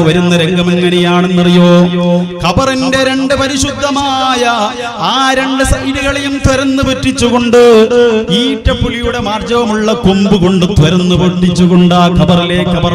വരുന്ന രംഗം എങ്ങനെയാണെന്നറിയോ? ഖബറിന്റെ രണ്ട് പരിശുദ്ധമായ ആ രണ്ട് സൈഡുകളെയും തുരന്ന് പറ്റിച്ചുകൊണ്ട് ഈറ്റപ്പുലിയുടെ മാർജവമുള്ള കൊമ്പ് കൊണ്ട് തുരന്ന് പൊട്ടിച്ചുകൊണ്ട് ആ ഖബറിലെ ഖബർ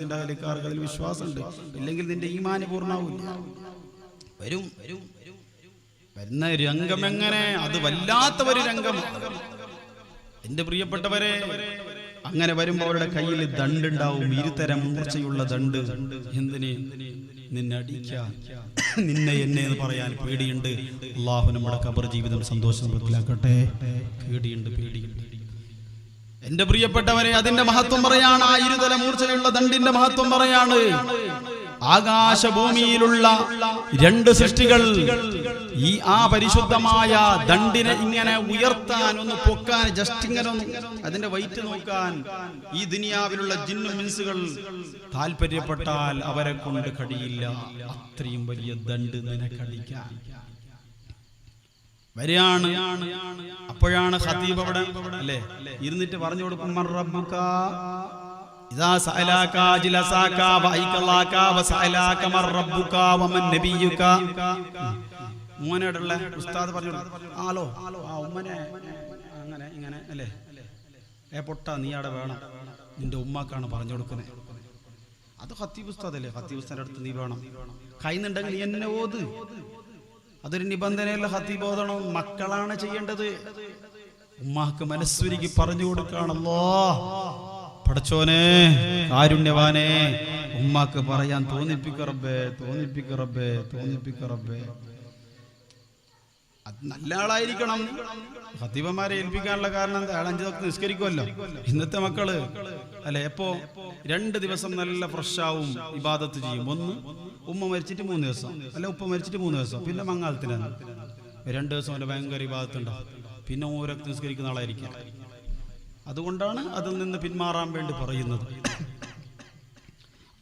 സുന്നത്ത് ജമാഅത്തിന്റെ അഹലിക്കാർക്ക് അതിൽ വിശ്വാസമുണ്ട്. ഇല്ലെങ്കിൽ നിന്റെ ഈമാന് പൂർണാവില്ല വരും. വരും വരുന്ന രംഗം എങ്ങനെ? അത് വല്ലാത്ത ഒരു രംഗം. എന്റെ പ്രിയപ്പെട്ടവരെ അങ്ങനെ വരുമ്പോൾ അവരുടെ കയ്യിൽ ദണ്ടുണ്ടാവും ഇരുതരം മൂർച്ചയുള്ള ദണ്ട് എന്തിന്? നിന്നെ അടിക്കാൻ നിന്നെ എന്നെ എന്ന് പറയാൻ പേടിയുണ്ട്. അള്ളാഹു നമ്മുടെ കബർ ജീവിതം സന്തോഷം പേടിയുണ്ട് പേടിയുണ്ട്. എന്റെ പ്രിയപ്പെട്ടവരെ അതിന്റെ മഹത്വം പറയാണ് ആ ഇരുതല മൂർച്ചയുള്ള ദണ്ടിന്റെ മഹത്വം പറയാണ്. ആകാശഭൂമിയിലുള്ള രണ്ട് സൃഷ്ടികൾ ഈ ആ പരിശുദ്ധമായ ദണ്ടിനെ ഇങ്ങനെ ഉയർത്താൻ ഒന്ന് പൊക്കാൻ ജസ്റ്റ് ഇങ്ങനെ അതിന്റെ വൈറ്റ് നോക്കാൻ ഈ ദുനിയാവിലുള്ള ജിന്നും മിൻസുകൾ താല്പര്യപ്പെട്ടാൽ അവരെ കൊണ്ട് കഴിയില്ല. അത്രയും വലിയ ദണ്ട് നിനക്കടിക്കാൻ വരികയാണ്. അപ്പോഴാണ് ഖതീബ് അവിടെ അല്ലേ? ഇരുന്നിട്ട് പറഞ്ഞു കൊടുക്കും? ഇദാ സഅലാക ജിലസാക വൈകലാക വസഅലാക മർ റബ്ബുക വമൻ നബിയുക. മോനോടുള്ള ഉസ്താദ് പറഞ്ഞു ആലോ ആ ഉമ്മനെ അങ്ങനെ ഇങ്ങനെ അല്ലേ? ഏ പൊട്ട നീ അവിടെ വേണം. നിന്റെ ഉമ്മാക്കാണ് പറഞ്ഞു കൊടുക്കുന്നത് അത് ഖത്തീബ് ഉസ്താദ് അല്ലേ ഖത്തീബ് ഉസ്താദിന്റെ അടുത്ത് നീ വേണം. കൈന്നുണ്ടെങ്കിൽ എന്നെ ഓത്. അതൊരു നിബന്ധനയല്ല ഹത്തിബോധനം മക്കളാണ് ചെയ്യേണ്ടത്. ഉമ്മാക്ക് മനസ്സുരുക്കി പറഞ്ഞു കൊടുക്കാണല്ലോ പടച്ചോനെ കാരുണ്യവാനെ ഉമ്മാക്ക് പറയാൻ തോന്നിപ്പിക്കറബേ തോന്നിപ്പിക്കറബേ തോന്നിപ്പിക്കറബേ അത് നല്ല ആളായിരിക്കണം. ഹത്തീബന്മാരെ ഏൽപ്പിക്കാനുള്ള കാരണം എന്താ? അഞ്ചു തൊക്കെ നിസ്കരിക്കുമല്ലോ ഇന്നത്തെ മക്കൾ അല്ലെ? എപ്പോ രണ്ട് ദിവസം നല്ല ഫ്രഷ് ആവും ഇബാദത്ത് ചെയ്യും. ഒന്ന് ഉമ്മ മരിച്ചിട്ട് മൂന്ന് ദിവസം. അല്ല ഉപ്പ മരിച്ചിട്ട് മൂന്ന് ദിവസം. പിന്നെ മങ്ങാലത്തിനാണ് രണ്ട് ദിവസം അവന്റെ ഭയങ്കര ഇബാദത്തുണ്ടാവും പിന്നെ ഓരോ നിസ്കരിക്കുന്ന ആളായിരിക്കും. അതുകൊണ്ടാണ് അതിൽ നിന്ന് പിന്മാറാൻ വേണ്ടി പറയുന്നത്.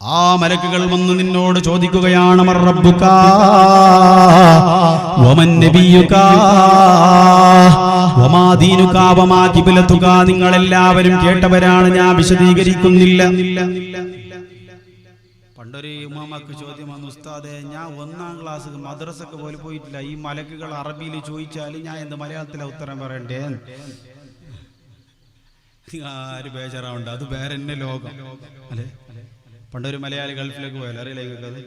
ആ മലക്കുകൾ വന്ന് നിന്നോട് ചോദിക്കുകയാണ്? നിങ്ങളെല്ലാവരും കേട്ടവരാണ് ഞാൻ വിശദീകരിക്കുന്നില്ല. പണ്ടൊരു ഉമ്മാമക്ക് ചോദ്യം വന്നു ഉസ്താദെ ഞാൻ ഒന്നാം ക്ലാസ് മദ്രസക്ക് പോലെ പോയിട്ടില്ല. ഈ മലക്കുകൾ അറബിയിൽ ചോദിച്ചാൽ ഞാൻ എന്ത് മലയാളത്തിലെ ഉത്തരം പറയണ്ടേ? ആര് ബേജാറാവുണ്ട് അത് വേറെ ലോകം. അല്ലേ? പണ്ടൊരു മലയാളി ഗൾഫിലേക്ക് പോയാലോ അറിയില്ല അത്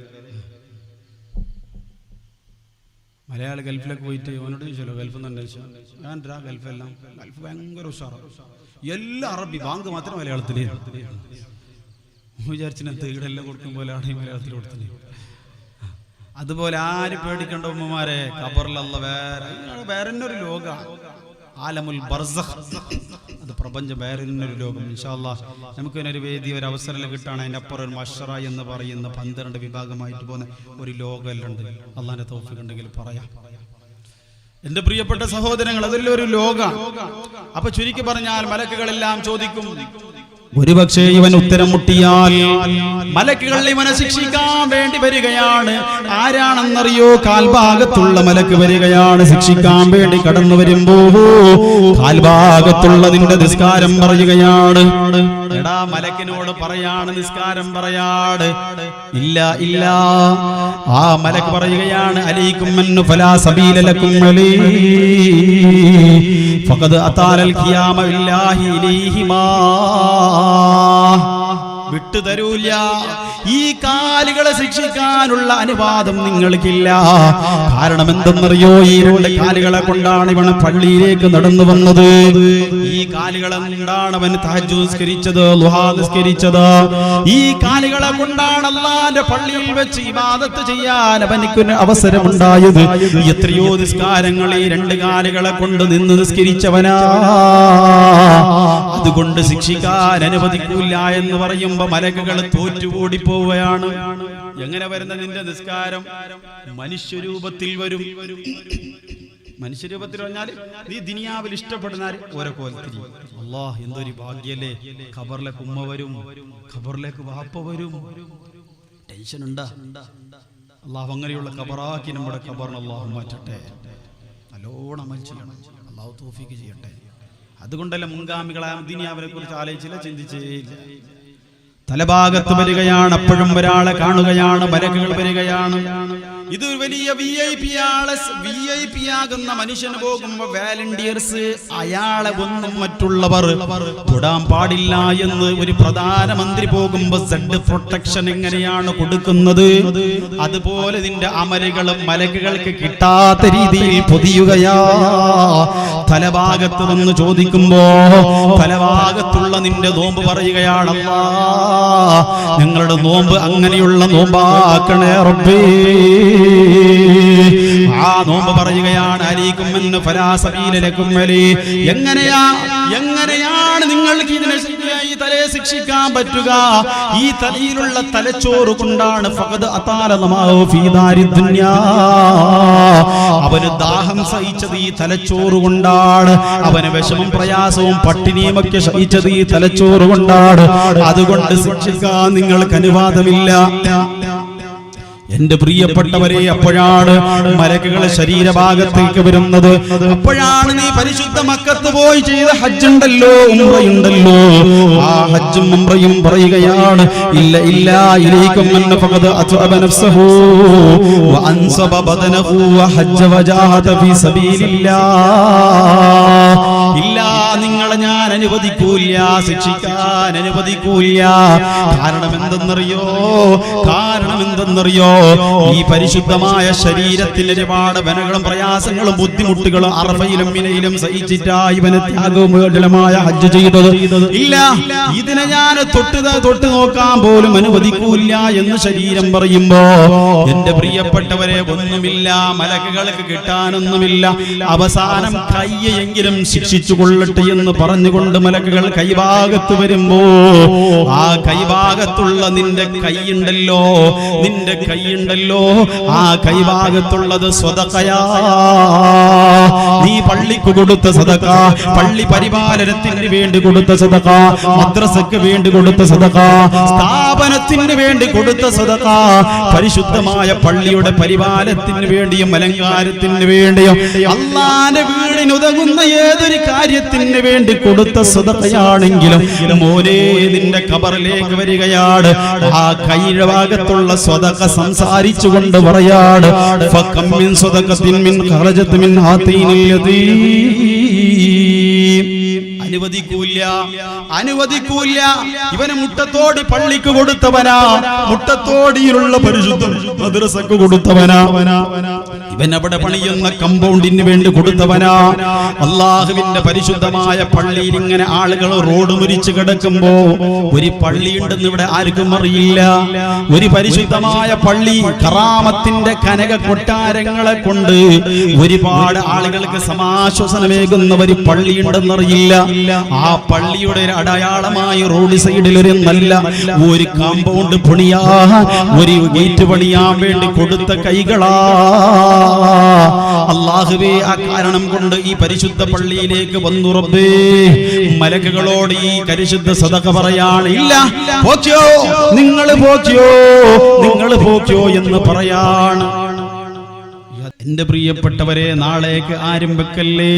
മലയാളി ഗൾഫിലേക്ക് പോയിട്ട് ഇവനോട് ചോദിച്ചല്ലോ ഗൾഫ് എന്ന് അന്വേഷിച്ചു? ഞാൻ ഗൾഫെല്ലാം. ഗൾഫ് ഭയങ്കര ഉഷാറാണ് എല്ലാം അറബി ബാങ്ക് മാത്രം മലയാളത്തിൽ വിചാരിച്ചിന് തീടെല്ലാം കൊടുക്കും പോലെയാണ് ഈ മലയാളത്തിൽ കൊടുത്തത് അതുപോലെ ആര് പേടിക്കണ്ട ഉമ്മമാരെ? ഖബറിലല്ല വേറെ. വേറെ ഒരു ലോക. ആലമുൽ ബർസഖ്. പ്രപഞ്ചം വേറെ ഒരു ലോകം. ഇൻഷാല്ലാ നമുക്ക് ഇതിനൊരു വേദി ഒരു അവസരം കിട്ടാണ് അതിന്റെ അപ്പുറം ഒരു മഷറ എന്ന് പറയുന്ന പന്ത്രണ്ട് വിഭാഗമായിട്ട് പോകുന്ന ഒരു ലോകമെല്ലാം ഉണ്ട് അള്ളാന്റെ തോഫിക്ക് ഉണ്ടെങ്കിൽ പറയാം. എന്റെ പ്രിയപ്പെട്ട സഹോദരങ്ങൾ അതിലൊരു ലോക. അപ്പൊ ചുരുക്കി പറഞ്ഞാൽ മലക്കുകളെല്ലാം ചോദിക്കും ഒരുപക്ഷെ ഇവൻ ഉത്തരം മുട്ടിയാൽ മലക്കുകൾ ഇവനെ ശിക്ഷിക്കാൻ വേണ്ടി വരികയാണ്. ആരാണെന്നറിയോ? കാൽഭാഗത്തുള്ള മലക്ക് വരികയാണ്. ശിക്ഷിക്കാൻ വേണ്ടി കടന്നു വരുമ്പോ കാൽഭാഗത്തുള്ളതിന്റെ നിസ്കാരം പറയുകയാണ്. എടാ മലക്കിനോട് പറയാണ് നിസ്കാരം പറയാട്. ഇല്ല ഇല്ല. ആ മലക്ക് പറയുകയാണ് അലീക്കും ഫലാ അലീ. ഫഖദ് അതാലൽ ഖിയാമ ബില്ലാഹി ഇലൈഹിമാ. വിട്ടുതരൂല. ഈ കാലുകളെ ശിക്ഷിക്കാനുള്ള അനുവാദം നിങ്ങൾക്കില്ല. കാരണം എന്തെന്നറിയോ ഈ രണ്ട് കാലുകളെ കൊണ്ടാണ് ഇവൻ പള്ളിയിലേക്ക് നടന്നു വന്നത്. ഈ കാലുകളെ കൊണ്ടാണ് അവൻ തഹജ്ജുദ് ലുഹാസ്കരിച്ചത് ഈ കാലുകളെ കൊണ്ടാണ് അള്ളാന്റെ പള്ളിയിൽ വെച്ച് ഇബാദത്ത് ചെയ്യാൻ അവനിക്ക് അവസരമുണ്ടായത്. എത്രയോ നിസ്കാരങ്ങൾ ഈ രണ്ട് കാലുകളെ കൊണ്ട് നിന്ന് നിസ്കരിച്ചവനാ. അതുകൊണ്ട് ശിക്ഷിക്കാൻ അനുവദിക്കൂല്ല എന്ന് പറയുമ്പോ മലക്കുകൾ തോറ്റുകൂടി പോവുകയാണ് എങ്ങനെ വരുന്ന നിന്റെ നിസ്കാരം? മനുഷ്യരൂപത്തിൽ വരും. മനുഷ്യരൂപത്തിൽ പറഞ്ഞാൽ നീ ദിനിയാവിൽ ഇഷ്ടപ്പെടുന്ന? ഓരോ കോലത്തിൽ അള്ളാഹ് എന്തൊരു ഭാഗ്യല്ലേ. ഖബറിലേക്ക് ഉമ്മ വരും. ഖബറിലേക്ക് വാപ്പ വരും. ടെൻഷൻ ഉണ്ടാ. അള്ളാഹു അങ്ങനെയുള്ള ഖബറാക്കി നമ്മുടെ ഖബറിന് അള്ളാഹു മാറ്റട്ടെ. നല്ലോണം ചെയ്യണം. അള്ളാഹു തോഫിക്ക് ചെയ്യട്ടെ. അതുകൊണ്ടല്ല മുൻഗാമികളായ ദിനിയാവിനെ കുറിച്ച് ആലോചിച്ചില്ല ചിന്തിച്ചില്ല. തലഭാഗത്ത് വരികയാണ് അപ്പോഴും ഒരാളെ കാണുകയാണ് മരകൾ വരികയാണ്. ഇത് വലിയ വി ഐ പി ആളെ വി ഐ പി ആകുന്ന മനുഷ്യന് പോകുമ്പോ വാലണ്ടിയേഴ്സ് അയാളെ ഒന്നും മറ്റുള്ളവർ തൊടാൻ പാടില്ല എന്ന് ഒരു പ്രധാനമന്ത്രി പോകുമ്പോ സെഡ് പ്രൊട്ടക്ഷൻ എങ്ങനെയാണ് കൊടുക്കുന്നത്? അതുപോലെ നിന്റെ അമലുകളും മലക്കുകൾക്ക് കിട്ടാത്ത രീതിയിൽ പൊതിയുകയാ. തലഭാഗത്ത് നിന്ന് ചോദിക്കുമ്പോ തലഭാഗത്തുള്ള നിന്റെ നോമ്പ് പറയുകയാണല്ല. ഞങ്ങളുടെ നോമ്പ് അങ്ങനെയുള്ള നോമ്പാക്കണേ റബ്ബേ. ആ നോമ്പ് പറയുകയാണ് അലീക്കും എങ്ങനെയാ എങ്ങനെയാണ് നിങ്ങൾക്ക് ഇതിനെ ഈ തലയെ ശിക്ഷിക്കാൻ പറ്റുക? ഈ തലയിലുള്ള തലച്ചോറ് കൊണ്ടാണ് അവന് ദാഹം സഹിച്ചത് ഈ തലച്ചോറ് കൊണ്ടാണ്. അവന് വിഷമം പ്രയാസവും പട്ടിണിയും ഒക്കെ സഹിച്ചത് ഈ തലച്ചോറ് കൊണ്ടാണ്. അതുകൊണ്ട് ശിക്ഷിക്കാൻ നിങ്ങൾക്ക് അനുവാദമില്ല. എന്റെ പ്രിയപ്പെട്ടവരെ അപ്പോഴാണ് മലക്കുകൾ ശരീരഭാഗത്തേക്ക് വരുന്നത്. അപ്പോഴാണ് നീ പരിശുദ്ധ മക്കത്ത് പോയി ചെയ്ത ഹജ്ജുണ്ടല്ലോ ഉംറയുണ്ടല്ലോ. ആ ഹജ്ജും ഉംറയും പറയുകയാണ് ഇല്ല ഇല്ല ഇലൈക്കും അന്ന ഫഖദ് അത്അബ നഫ്സഹു വഅൻസബ ബദനഹു വഹജ്ജ വജാഹത ഫീ സബീലില്ലാ. ഇല്ല നിങ്ങളെ ഞാൻ അനുവദിക്കൂല ശിക്ഷിക്കാൻ അനുവദിക്കൂല കാരണം എന്തെന്നറിയോ കാരണം എന്തെന്നറിയോ ഈ പരിശുദ്ധമായ ശരീരത്തിൽ ഒരുപാട് വനകളും പ്രയാസങ്ങളും ബുദ്ധിമുട്ടുകളും അറബയിലും മിനയിലും സഹിച്ചിട്ടാ ഇവന് ഹജ്ജ് ചെയ്തത്. ഇല്ല ഇതിനെ ഞാൻ തൊട്ട് തൊട്ട് നോക്കാൻ പോലും അനുവദിക്കൂല എന്ന് ശരീരം പറയുമ്പോ എന്റെ പ്രിയപ്പെട്ടവരെ ഒന്നുമില്ല മലക്കുകൾക്ക് കിട്ടാനൊന്നുമില്ല. അവസാനം കയ്യെങ്കിലും ശിക്ഷിച്ചു കൊള്ളട്ടെ എന്ന് പറഞ്ഞുകൊണ്ട് മലക്കുകൾ കൈഭാഗത്ത് വരുമ്പോ ആ കൈഭാഗത്തുള്ള നിന്റെ കൈയുണ്ടല്ലോ നിന്റെ കൈയുണ്ടല്ലോ ആ കൈഭാഗത്തുള്ളത് സ്വതക്കയാ. നീ പള്ളിക്ക് കൊടുത്ത സദക പള്ളി പരിപാലനത്തിന് വേണ്ടി കൊടുത്ത സദക മദ്രസക്ക് വേണ്ടി കൊടുത്ത സദക സ്ഥാപനത്തിന് വേണ്ടി കൊടുത്ത സദക പരിശുദ്ധമായ പള്ളിയുടെ പരിപാലനത്തിന് വേണ്ടിയും അലങ്കാരത്തിന് വേണ്ടിയും അള്ളാന്റെ വീടിനുതകുന്ന ഏതൊരു കാര്യത്തിന് വേണ്ടി കൊടുത്ത സ്വതയാണെങ്കിലും മോനെ നിന്റെ കബറിലേക്ക് വരികയാണ് ആ കൈയുടെ ഭാഗത്തുള്ള സ്വതക സംസാരിച്ചുകൊണ്ട് പറയാണ് സ്വതക്കത്തിൻ മിൻ ഖറജത്ത് മിൻ ഹാത്തീനിൽ. അനുവദിക്കൂല അനുവദിക്കൂല ഇവന് മുട്ടത്തോടി പള്ളിക്ക് കൊടുത്തവനാ. മുട്ടത്തോടിയിലുള്ള പരിശുദ്ധ മദ്രസക്ക് കൊടുത്തവനാ. ഇവൻ അവിടെ പണിയുന്ന കമ്പൗണ്ടിന് വേണ്ടി കൊടുത്തവനാ. അള്ളാഹുവിന്റെ പരിശുദ്ധമായ പള്ളിയിൽ ഇങ്ങനെ ആളുകൾ റോഡ് മുരിച്ച് കിടക്കുമ്പോ ഒരു പള്ളി ഉണ്ടെന്ന് ഇവിടെ ആർക്കും അറിയില്ല. ഒരു പരിശുദ്ധമായ പള്ളി കറാമത്തിന്റെ കനക കൊട്ടാരങ്ങളെ കൊണ്ട് ഒരുപാട് ആളുകൾക്ക് സമാശ്വസനമേകുന്ന ഒരു പള്ളി പള്ളിയുണ്ടെന്നറിയില്ല ആ പള്ളിയുടെ അടയാളമായി റോഡ് സൈഡിൽ ഒരു നല്ല ഒരു കാമ്പൗണ്ട് പണിയാ. ഒരു ഗേറ്റ് പണിയാൻ വേണ്ടി കൊടുത്ത കൈകളാ. അള്ളാഹുവേ ആ കാരണം കൊണ്ട് ഈ പരിശുദ്ധ പള്ളിയിലേക്ക് വന്നു റബ്ബേ. മലക്കുകളോട് ഈ പരിശുദ്ധ സതക പറയാണ് ഇല്ല. പോക്കിയോ? നിങ്ങൾ പോക്കിയോ? നിങ്ങൾ പോക്കിയോ എന്ന് പറയാണ്. എന്റെ പ്രിയപ്പെട്ടവരെ നാളേക്ക് ആരും വെക്കല്ലേ?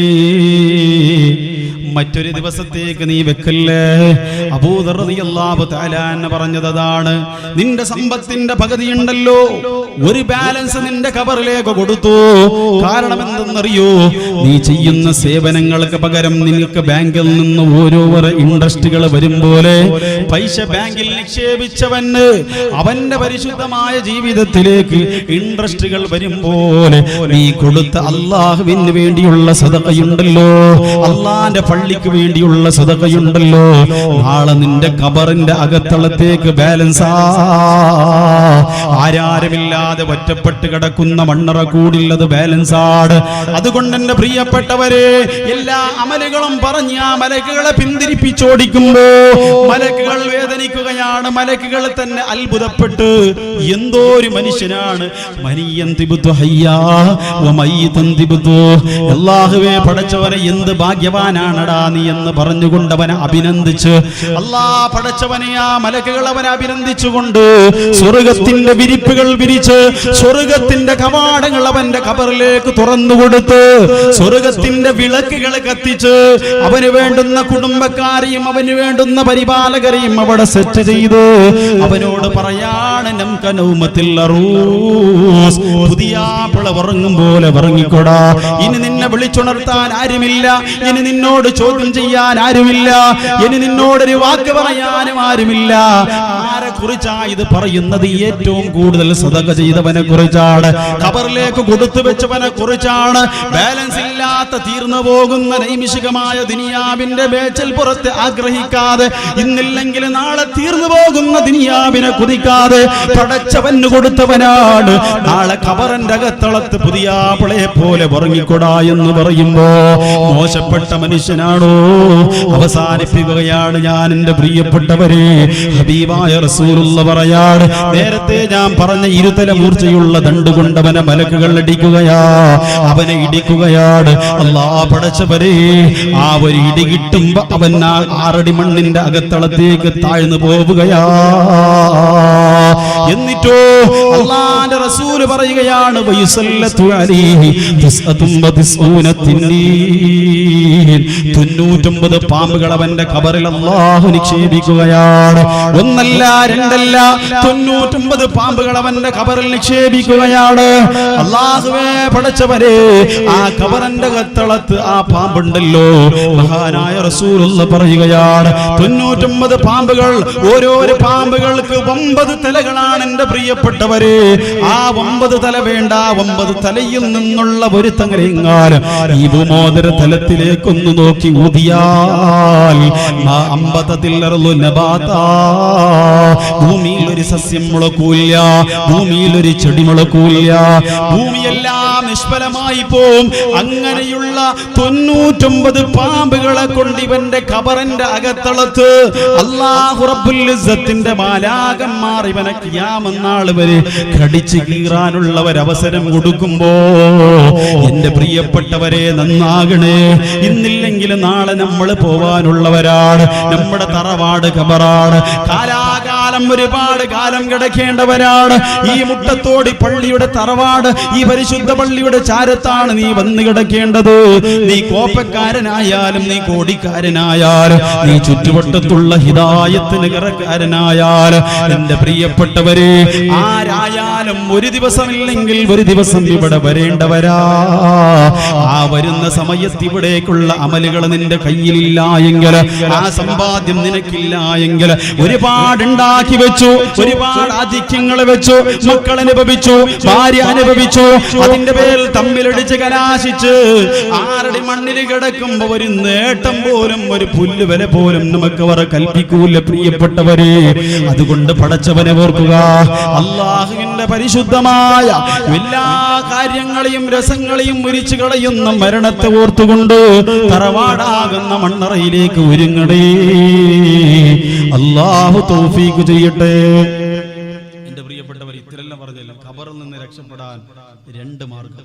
മറ്റൊരു ദിവസത്തേക്ക് നീ വെക്കല്ലേ? അബൂദറിയാബു താലാന്ന് പറഞ്ഞത് അതാണ്. നിന്റെ സമ്പത്തിന്റെ പകുതിയുണ്ടല്ലോ. ഒരു ബാലൻസ് നിന്റെ കബറിലേക്ക് കൊടുത്തു. കാരണം എന്തെന്നറിയോ? നീ ചെയ്യുന്ന സേവനങ്ങൾക്ക് പകരം നിനക്ക് ബാങ്കിൽ നിന്ന് ഓരോ ഇൻട്രസ്റ്റുകൾ വരും പോലെ പൈസ ബാങ്കിൽ നിക്ഷേപിച്ചവന് അവന്റെ പരിശുദ്ധമായ ജീവിതത്തിലേക്ക് ഇൻട്രസ്റ്റുകൾ വരും പോലെ നീ കൊടുത്ത അള്ളാഹുവിന് വേണ്ടിയുള്ള സതകയുണ്ടല്ലോ അള്ളാന്റെ പള്ളിക്ക് വേണ്ടിയുള്ള സതകയുണ്ടല്ലോ നാളെ നിന്റെ കബറിന്റെ അകത്തളത്തേക്ക് ബാലൻസ് ആരാരുമില്ലാതെ ഒറ്റപ്പെട്ട് കിടക്കുന്ന മണ്ണറ കൂടില്ലത് ബാലൻസ് ആണ് അതുകൊണ്ട് എന്റെ പ്രിയപ്പെട്ടവരെ എല്ലാ അമലുകളും പറഞ്ഞ് ആ മലക്കുകളെ പിന്തിരിപ്പിച്ചോടിക്കുമ്പോ മലക്കുകൾ വേദനിക്കുകയാണ് മലക്കുകൾ തന്നെ അത്ഭുതപ്പെട്ട് എന്തോ ഒരു മനുഷ്യനാണ് അള്ളാഹുവെ പടച്ചവനെ എന്ത് ഭാഗ്യവാനാണടാ നീ എന്ന് പറഞ്ഞുകൊണ്ട് അവനെ അഭിനന്ദിച്ച്. അല്ലാ പടച്ചവനെ ആ മലക്കുകൾ അവനെ അഭിനന്ദിച്ചുകൊണ്ട് സ്വർഗത്തിന്റെ വിരിപ്പുകൾ വിരിച്ച് സ്വർഗത്തിന്റെ കവാടങ്ങൾ അവന്റെ കബറിലേക്ക് തുറന്നു കൊടുത്ത് സ്വർഗത്തിന്റെ വിളക്കുകൾ കത്തിച്ച് അവന് വേണ്ടുന്ന കുടുംബക്കാരെയും അവന് വേണ്ടുന്ന പരിപാലകരെയും അവിടെ സെറ്റ് ചെയ്ത് അവനോട് പറയാണ്. പുതിയ ഉറങ്ങും പോലെ ഉറങ്ങിക്കൊടാ ഇനി നിന്നെ വിളിച്ചുണർത്താൻ ആരുമില്ല ഇനി നിന്നോട് ചോദ്യം ചെയ്യാൻ ആരുമില്ല ഇനി നിന്നോടൊരു വാക്ക് പറയാനും ആരുമില്ല. ആരെ കുറിച്ചാ ഇത് പറയുന്നത്? ഏറ്റവും കൂടുതൽ സതക ചെയ്തവനെ കുറിച്ചാണ്. ഖബറിലേക്ക് കൊടുത്തു വെച്ചവനെ കുറിച്ചാണ്. ബാലൻസ് ഇല്ലാത്ത തീർന്നു പോകുന്ന നൈമിഷികമായ ദുനിയാവിന്റെ ബേച്ചൽ പുറത്ത് ആഗ്രഹിക്കാതെ ഇന്നില്ലെങ്കിൽ നാളെ തീർന്നു പോകുന്ന ദുനിയാവിനെ കുതിക്കാതെ പടച്ചവന് കൊടുത്തവനാണ്. നാളെ ഖബറിന്റെ അകത്തളത്ത് പുതിയ പിളയെ പോലെ ഉറങ്ങിക്കൊടാ എന്ന് പറയുമ്പോ മോശപ്പെട്ട മനുഷ്യനാണോ? അവസാനിപ്പിക്കുകയാണ് ഞാൻ എന്റെ പ്രിയപ്പെട്ടവരെ. ഹബീബായ റസൂലുള്ള പറയാണ് നേരത്തെ ഞാൻ പറഞ്ഞ ഇരുതല മൂർച്ചയുള്ള ദണ്ടുകൊണ്ടവനെ മലക്കുകൾ അടിക്കുകയാ. അവനെ ഇടിക്കുകയാണ്. അല്ലാ പടച്ചവരെ ആ ഒരു ഇടി കിട്ടുമ്പോ അവൻ ആറടി മണ്ണിന്റെ അകത്തളത്തേക്ക് താഴ്ന്നു പോവുകയാ. എന്നിട്ടോ അള്ളാന്റെ റസൂൽ പറയുകയാണ്. തൊണ്ണൂറ്റൊമ്പത് പാമ്പുകൾ അവന്റെ കബറിൽ അള്ളാഹു നിക്ഷേപിക്കുകയാണ്. ഒന്നല്ല രണ്ടല്ല തൊണ്ണൂറ്റൊമ്പത് പാമ്പുകൾ അവന്റെ കബറിൽ നിക്ഷേപിക്കുകയാണ്. അള്ളാഹുവേ പടച്ചവരെ ആ കബറിന്റെ കത്തളത്ത് ആ പാമ്പുണ്ടല്ലോ. മഹാനായ റസൂലുള്ള പറയുകയാണ് തൊണ്ണൂറ്റൊമ്പത് പാമ്പുകൾ ഓരോരോ പാമ്പുകൾക്ക് ഒമ്പത് തലകളാണ് എന്റെ പ്രിയപ്പെട്ടവര് ആ ഒമ്പത് തല വേണ്ട ഒമ്പത് തലയിൽ നിന്നുള്ള ഒരു തങ്ങലെങ്ങാലും ഈ ഭൂമോദര തലത്തിലേക്കൊന്ന് നോക്കി ഊതിയാൽ. ഭൂമിയിൽ ഒരു സസ്യം മുളക്കൂല്ല ഭൂമിയിൽ ഒരു ചെടി മുളക്കൂല്ല ഭൂമിയെല്ലാം നിഷ്ഫലമായി പോവും. അങ്ങനെയുള്ള തൊണ്ണൂറ്റൊമ്പത് പാമ്പുകളെ കൊണ്ട് ഇവന്റെ കബറിന്റെ അകത്തളത്ത് അള്ളാഹുറബുല്ലിസത്തിന്റെ മാലാകന്മാർ ഇവനെ കിയാമെന്നാൾ വരെ കടിച്ചു കീറാനുള്ള ഒരവസരം കൊടുക്കുമ്പോ എന്റെ പ്രിയപ്പെട്ടവരെ നന്നാകണേ. ഇന്നില്ലെങ്കിൽ നാളെ നമ്മൾ പോവാനുള്ളവരാണ്. നമ്മുടെ തറവാട് കബറാണ്. കാലാകാലം ഒരുപാട് കാലം കിടക്കേണ്ടവരാണ്. ഈ മുട്ടത്തോടി പള്ളിയുടെ തറവാട് ഈ പരിശുദ്ധ പള്ളിയുടെ ചാരത്താണ് നീ വന്ന് കിടക്കേണ്ടത്. നീ കോപ്പക്കാരനായാലും നീ കോടിക്കാരനായാലും നീ ചുറ്റുവട്ടത്തുള്ള ഹിതായത്തിന് കറക്കാരനായാലും എന്റെ പ്രിയപ്പെട്ടവരെ ആരായാലും ഒരു ദിവസമില്ലെങ്കിൽ ഒരു ദിവസം ഇവിടെ വരേണ്ടവരാ. ആ വരുന്ന സമയത്ത് ഇവിടേക്കുള്ള അമലുകൾ നിന്റെ കയ്യിലില്ല എങ്കിൽ ആ സമ്പാദ്യം നിനക്കില്ല എങ്കിൽ ഒരുപാട് ഉണ്ടാക്കി വെച്ചു ഒരുപാട് ആധിക്യങ്ങൾ വെച്ചു മക്കൾ അനുഭവിച്ചു ഭാര്യ അനുഭവിച്ചു അതിന്റെ പേരിൽ തമ്മിലടിച്ച് കലാശിച്ച് ആരുടെ മണ്ണിൽ കിടക്കുമ്പോ ഒരു നേട്ടം പോലും ഒരു പുല്ല് വില പോലും നമുക്ക് അവർ കൽപ്പിക്കൂല പ്രിയപ്പെട്ടവരെ. അതുകൊണ്ട് പടച്ചവനെ ഓർക്കുക അള്ളാഹുവിന്റെ പരിശുദ്ധമായ എല്ലാ കാര്യങ്ങളെയും രസങ്ങളെയും മുരിച്ചു കളയുന്ന മരണത്തെ ഓർത്തുകൊണ്ട് തറവാടാകുന്ന മണ്ണറയിലേക്ക് ഒരുങ്ങടേ അള്ളാഹു ചെയ്യട്ടെ. എന്റെ പ്രിയപ്പെട്ടവർ ഇത്തരെല്ലാം പറഞ്ഞല്ലോ ഖബറിൽ നിന്ന് രക്ഷപ്പെടാൻ രണ്ട് മാർഗം.